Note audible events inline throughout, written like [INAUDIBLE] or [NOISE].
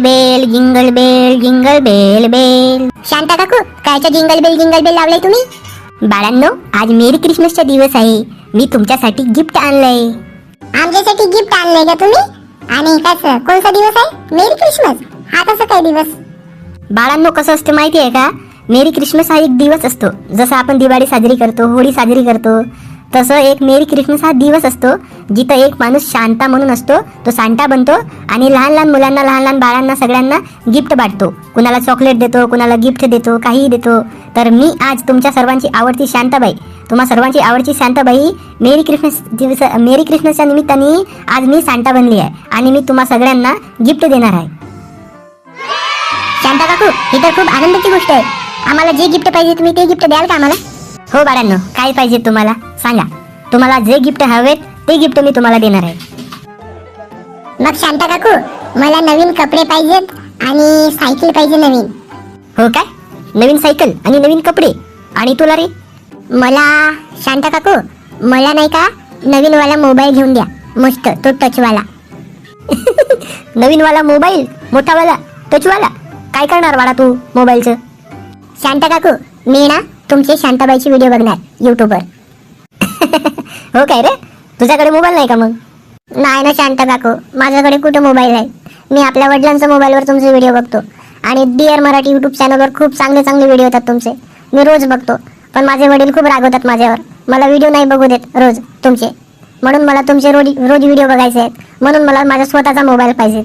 Bell jingle bell jingle bell bell. Shanta काकू कायच्या jingle bell jingle bell लावलंय तुम्ही? बाळांनो आज मेरी क्रिसमसचा दिवस आहे. मी तुमच्यासाठी गिफ्ट आणलंय. आमच्यासाठी गिफ्ट आणलंय का तुम्ही? आणि कसं कोणता दिवस आहे? Merry Christmas. हा कसा काय दिवस? बाळांनो कसं असतं माहिती आहे का? मेरी क्रिसमस हा एक दिवस असतो. जसं आपण दिवाळी साजरी करतो होळी साजरी करतो तसं एक मेरी क्रिसमस हा दिवस असतो जिथं एक माणूस शांता म्हणून असतो तो सांता बनतो आणि लहान लहान मुलांना लहान लहान बाळांना सगळ्यांना गिफ्ट बांटतो कुणाला चॉकलेट देतो कुणाला गिफ्ट देतो काहीही देतो. तर मी आज तुमच्या सर्वांची आवडती शांताबाई तुम्हा सर्वांची आवडची शांताबाई मेरी क्रिसमस दिवस मेरी क्रिसमसच्या निमित्ताने आज मी सांता बनली आहे आणि मी तुम्हा सगळ्यांना गिफ्ट देणार आहे. शांता काकू ही तर खूप आनंदाची गोष्ट आहे. आम्हाला जे गिफ्ट पाहिजे तुम्ही ते गिफ्ट द्याल का आम्हाला? हो बाळांनो काय पाहिजे तुम्हाला? सांगा. तुम्हाला जे गिफ्ट हवेत ते गिफ्ट मी तुम्हाला देणार आहे. मग शांता काकू मला नवीन कपडे पाहिजेत आणि सायकल पाहिजे नवीन. हो काय? नवीन सायकल आणि नवीन कपडे. आणि तुला रे? मला शांता काकू मला नाही का नवीन वाला मोबाईल घेऊन द्या. मस्त तो टचवाला. [LAUGHS] नवीन वाला मोबाईल? मोठावाला? टचवाला? काय करणार बाळा तू मोबाईलचं? शांता काकू मी ना तुमचे शांताबाईची व्हिडिओ बघणार युट्यूबवर [LAUGHS] हो काय रे? तुझ्याकडे मोबाईल नाही का मग? नाही ना शांता काकू माझ्याकडे कुठं मोबाईल आहे? मी आपल्या वडिलांच्या मोबाईलवर तुमचे व्हिडिओ बघतो. आणि डिअर मराठी युट्यूब चॅनलवर खूप चांगले चांगले व्हिडिओ येतात तुमचे. मी रोज बघतो. पण माझे वडील खूप रागवतात माझ्यावर. मला व्हिडिओ नाही बघू देत रोज तुमचे. म्हणून मला तुमचे रोज रोज व्हिडिओ बघायचे आहेत. म्हणून मला माझा स्वतःचा मोबाईल पाहिजे.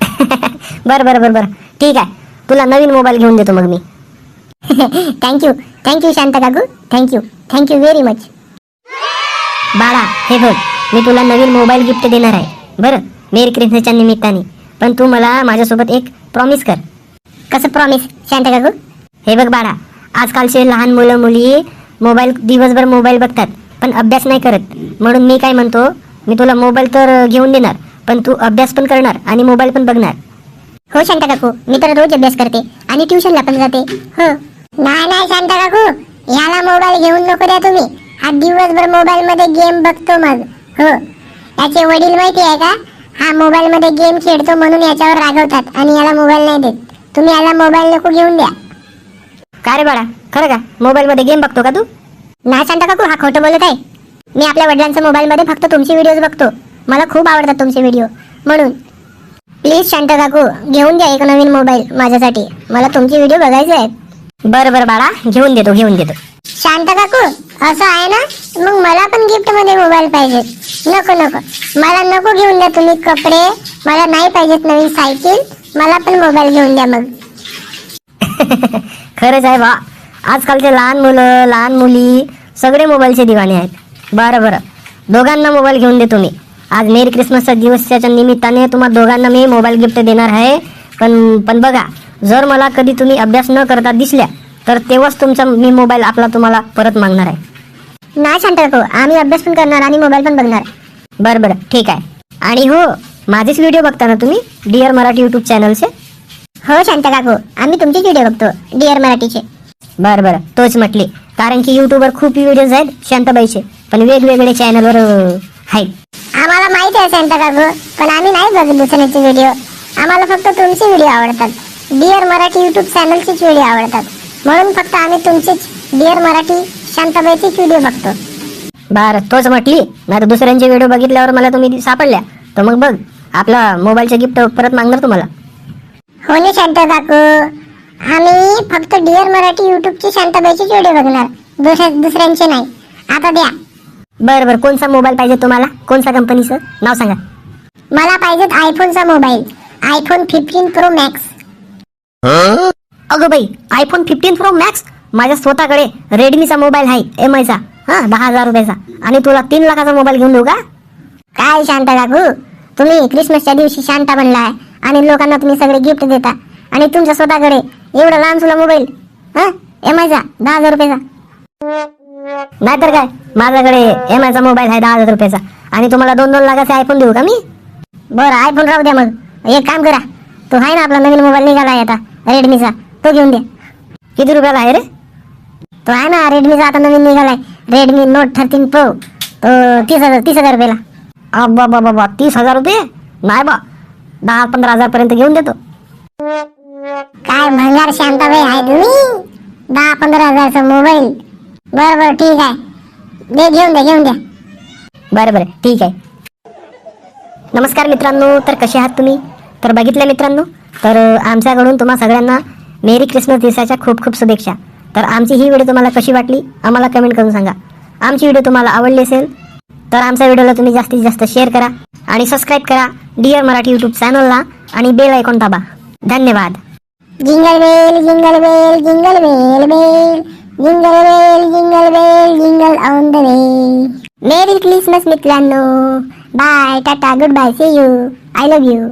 [LAUGHS] बरं बरं बरं बरं. ठीक आहे. तुला नवीन मोबाईल घेऊन देतो मग मी. थँक्यू थँक्यू शांता काकू थँक्यू थँक्यू व्हेरी मच बाळा हे बघ मी तुला नवीन मोबाईल गिफ्ट देणार आहे. बरं मेरी क्रिसमसच्या निमित्ताने. पण तू मला माझ्यासोबत एक प्रॉमिस कर. कसं प्रॉमिस शांता काकू हे बघ बाळा आजकालचे लहान मुलं मुली मोबाईल दिवसभर मोबाईल बघतात पण अभ्यास नाही करत. म्हणून मी काय म्हणतो मी तुला मोबाईल तर घेऊन देणार पण तू अभ्यास पण करणार आणि मोबाईल पण बघणार. हो शांता काकू मी तर रोज अभ्यास करते आणि ट्युशनला पण जाते. हो. नाही नाही शांता काकू. याला मोबाईल घेऊन नको द्या तुम्ही. हा दिवसभर मोबाईल मध्ये गेम बघतो मग. हो. याचे वडील माहिती आहे का? हा मोबाईल मध्ये गेम खेळतो म्हणून याच्यावर रागवतात आणि याला मोबाईल नाही देत. तुम्ही याला मोबाईल नको घेऊन द्या. का रे बाळा? खरं का? मोबाईलमध्ये गेम बघतो का तू? नाही शांता काकू हा खोटं बोलत आहे. मी आपल्या वडिलांच्या मोबाईल मध्ये फक्त तुमचे व्हिडिओज बघतो. मला खूप आवडतात तुमचे व्हिडिओ म्हणून प्लीज शांता काकू घेऊन द्या एक नवीन मोबाईल माझ्यासाठी. मला तुमचे व्हिडिओ बघायचे आहेत. बरं बरं बाळा घेऊन देतो घेऊन देतो. शांत काकू असं आहे ना? मग मला पण गिफ्टमध्ये मोबाईल पाहिजे नको नको. मला नको घेऊन द्या तुम्ही कपडे. मला नाही पाहिजेत नवीन सायकल. मला पण मोबाईल घेऊन द्या मग. [LAUGHS] खरंच आहे बा. आजकालचे लहान मुलं लहान मुली सगळे मोबाईलचे दिवाणे आहेत. बरं बरं. दोघांना मोबाईल घेऊन देतो मी आज मेरी क्रिसमसच्या दिवसाच्या निमित्ताने तुम्हा दोघांना मी मोबाईल गिफ्ट देणार आहे. पण पण बघा जर मला कधी तुम्ही अभ्यास न करता दिसल्या तर तेव्हाच तुमचा मी मोबाईल आपला तुम्हाला परत मागणार आहे. नाही शांत आम्ही अभ्यास पण करणार आणि मोबाईल पण बघणार. बरं बरं ठीक आहे. आणि हो माझेच व्हिडिओ बघता ना तुम्ही? डिअर मराठी यूट्यूब चॅनलचे हो शांत काकू आम्ही तुमचेच व्हिडिओ बघतो डिअर मराठीचे बरं बरं तोच म्हटले. कारण की यूट्यूबवर खूप व्हिडिओज आहेत शांताबाईचे पण वेगवेगळे चॅनलवर आहेत. आम्हाला माहीत आहे शांत काकू पण आम्ही नाही बघत दुसऱ्याचे व्हिडिओ आम्हाला फक्त तुमचे व्हिडिओ आवडतात. डिअर मराठी युट्यूब चॅनलचेच व्हिडिओ आवडतात. म्हणून फक्त आम्ही तुमचेच डिअर मराठी शांताबाईचेच व्हिडिओ बघतो. बरं तोच म्हटली. नाही तर दुसऱ्यांचे व्हिडिओ बघितल्यावर मला तुम्ही सापडल्या. तर मग बघ आपला मोबाईलचं गिफ्ट परत मागणार तुम्हाला. हो ना शांत काकू. आम्ही फक्त डिअर मराठी युट्यूबचे शांताबाईचेच व्हिडिओ बघणार. दुसऱ्या दुसऱ्यांचे नाही. आता द्या. बरं बरं. कोणता मोबाईल पाहिजे तुम्हाला? कोणत्या कंपनीचं नाव सांगा. मला पाहिजेत आयफोनचा mobile iPhone fifteen pro max अगं बाई आयफोन फिफ्टीन प्रो मॅक्स माझ्या स्वतःकडे रेडमीचा मोबाईल आहे एम आयचा हा दहा हजार रुपयाचा. आणि तुला तीन लाखाचा मोबाईल घेऊन देऊ का? काय शांता काकू तुम्ही क्रिसमसच्या दिवशी शांता बनलाय आणि लोकांना तुम्ही सगळे गिफ्ट देता. आणि तुमच्या स्वतःकडे एवढा लहान सुला मोबाईल हा एम आयचा दहा हजार रुपयाचा. नाहीतर काय? माझ्याकडे एम आयचा मोबाईल आहे दहा हजार रुपयाचा. आणि तुम्हाला दोन दोन लाखाचे आयफोन देऊ का मी? बरं आयफोन राहू द्या मग. एक काम करा. तो आहे ना आपला नवीन मोबाईल निघालाय आता रेडमीचा तो घेऊन द्या किती रुपयाला आहे रे? तो आहे ना रेडमीचा आता नवीन निघालाय रेडमी नोट थर्टीन प्रो तो तीस हजार तीस हजार रुपयाला. अब्बा बाबा बा तीस हजार रुपये? नाही बा. दहा पंधरा हजारपर्यंत घेऊन देतो. काय भंगार शांताबाई आहे तुम्ही? दहा पंधरा हजारचा मोबाईल बरं बरं ठीक आहे. दे घेऊन द्या घेऊन द्या बरं बरं ठीक आहे. नमस्कार मित्रांनो तर कसे आहात तुम्ही? तर बघितल्या मित्रांनो तर आमच्याकडून तुम्हा सगळ्यांना मेरी क्रिसमस दिवसाच्या खूप खूप शुभेच्छा. तर आमची ही व्हिडिओ तुम्हाला कशी वाटली आम्हाला कमेंट करून सांगा. आमची व्हिडिओ तुम्हाला आवडली असेल तर आमच्या व्हिडिओला तुम्ही जास्तीत जास्त शेअर करा आणि सबस्क्राईब करा डिअर मराठी यूट्यूब चॅनलला आणि बेल ऐकून दाबा. धन्यवाद. Jingle bell jingle bell jingle bell bell jingle bell jingle bell jingle on the way merry Christmas मित्रांनो. Bye tata good bye see you I love you